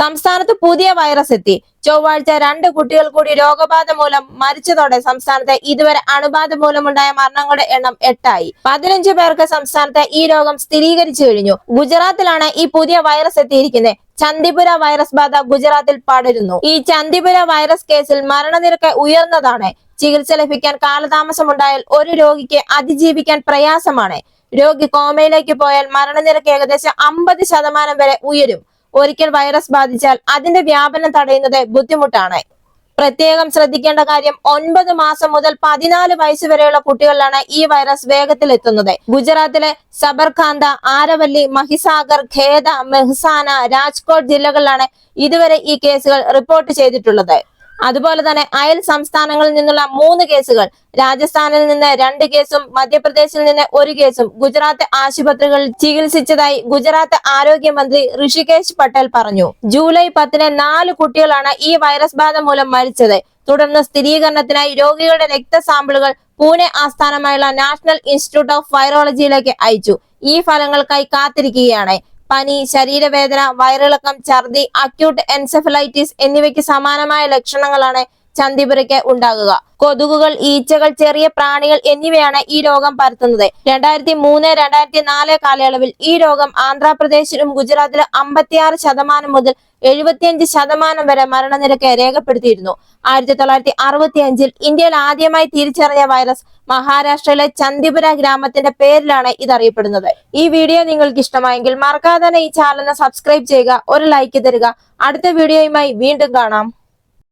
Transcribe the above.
സംസ്ഥാനത്ത് പുതിയ വൈറസ് എത്തി. ചൊവ്വാഴ്ച രണ്ട് കുട്ടികൾ കൂടി രോഗബാധ മൂലം മരിച്ചതോടെ സംസ്ഥാനത്ത് ഇതുവരെ അണുബാധ മൂലമുണ്ടായ മരണങ്ങളുടെ എണ്ണം എട്ടായി. പതിനഞ്ച് പേർക്ക് സംസ്ഥാനത്ത് ഈ രോഗം സ്ഥിരീകരിച്ചു കഴിഞ്ഞു. ഗുജറാത്തിലാണ് ഈ പുതിയ വൈറസ് എത്തിയിരിക്കുന്നത്. ചന്ദിപുര വൈറസ് ബാധ ഗുജറാത്തിൽ പടരുന്നു. ഈ ചന്ദിപുര വൈറസ് കേസിൽ മരണനിരക്ക് ഉയർന്നതാണ്. ചികിത്സ ലഭിക്കാൻ കാലതാമസമുണ്ടായാൽ ഒരു രോഗിക്ക് അതിജീവിക്കാൻ പ്രയാസമാണ്. രോഗി കോമയിലേക്ക് പോയാൽ മരണനിരക്ക് ഏകദേശം അമ്പത് ശതമാനം വരെ ഉയരും. ഒരിക്കൽ വൈറസ് ബാധിച്ചാൽ അതിന്റെ വ്യാപനം തടയുന്നത് ബുദ്ധിമുട്ടാണ്. പ്രത്യേകം ശ്രദ്ധിക്കേണ്ട കാര്യം ഒൻപത് മാസം മുതൽ പതിനാല് വയസ്സ് വരെയുള്ള കുട്ടികളിലാണ് ഈ വൈറസ് വേഗത്തിൽ എത്തുന്നത് ഗുജറാത്തിലെ സബർഖാന്ത ആരവല്ലി മഹിസാഗർ ഖേദ മെഹ്സാന രാജ്കോട്ട് ജില്ലകളിലാണ് ഇതുവരെ ഈ കേസുകൾ റിപ്പോർട്ട് ചെയ്തിട്ടുള്ളത്. അതുപോലെ തന്നെ അയൽ സംസ്ഥാനങ്ങളിൽ നിന്നുള്ള മൂന്ന് കേസുകൾ. രാജസ്ഥാനിൽ നിന്ന് രണ്ട് കേസും മധ്യപ്രദേശിൽ നിന്ന് ഒരു കേസും. ഗുജറാത്ത് ആശുപത്രികളിൽ ചികിത്സിച്ചതായി ഗുജറാത്ത് ആരോഗ്യമന്ത്രി ഋഷികേശ് പട്ടേൽ പറഞ്ഞു. ജൂലൈ പത്തിന് നാല് കുട്ടികളാണ് ഈ വൈറസ് ബാധ മൂലം മരിച്ചത്. തുടർന്ന് സ്ഥിരീകരണത്തിനായി രോഗികളുടെ രക്തസാമ്പിളുകൾ പൂനെ ആസ്ഥാനമായുള്ള നാഷണൽ ഇൻസ്റ്റിറ്റ്യൂട്ട് ഓഫ് വൈറോളജിയിലേക്ക് അയച്ചു. ഈ ഫലങ്ങൾക്കായി കാത്തിരിക്കുകയാണ്. പനി ശരീരവേദന വയറിളക്കം ഛർദി അക്യൂട്ട് എൻസെഫലൈറ്റിസ് എന്നിവയ്ക്ക് സമാനമായ ലക്ഷണങ്ങളാണ് ചന്തിപുരയ്ക്ക് ഉണ്ടാകുക. കൊതുകുകൾ ഈച്ചകൾ ചെറിയ പ്രാണികൾ എന്നിവയാണ് ഈ രോഗം പരത്തുന്നത്. രണ്ടായിരത്തി മൂന്ന് രണ്ടായിരത്തി നാല് കാലയളവിൽ ഈ രോഗം ആന്ധ്രാപ്രദേശിലും ഗുജറാത്തിലും അമ്പത്തിയാറ് ശതമാനം മുതൽ എഴുപത്തിയഞ്ച് ശതമാനം വരെ മരണനിരക്ക് രേഖപ്പെടുത്തിയിരുന്നു. ആയിരത്തി തൊള്ളായിരത്തി അറുപത്തി അഞ്ചിൽ ഇന്ത്യയിൽ ആദ്യമായി തിരിച്ചറിഞ്ഞ വൈറസ് മഹാരാഷ്ട്രയിലെ ചന്ദിപുര ഗ്രാമത്തിന്റെ പേരിലാണ് ഇത് അറിയപ്പെടുന്നത് ഈ വീഡിയോ നിങ്ങൾക്ക് ഇഷ്ടമായെങ്കിൽ മറക്കാതെ തന്നെ ഈ ചാനലിനെ സബ്സ്ക്രൈബ് ചെയ്യുക ഒരു ലൈക്ക് തരിക. അടുത്ത വീഡിയോയുമായി വീണ്ടും കാണാം.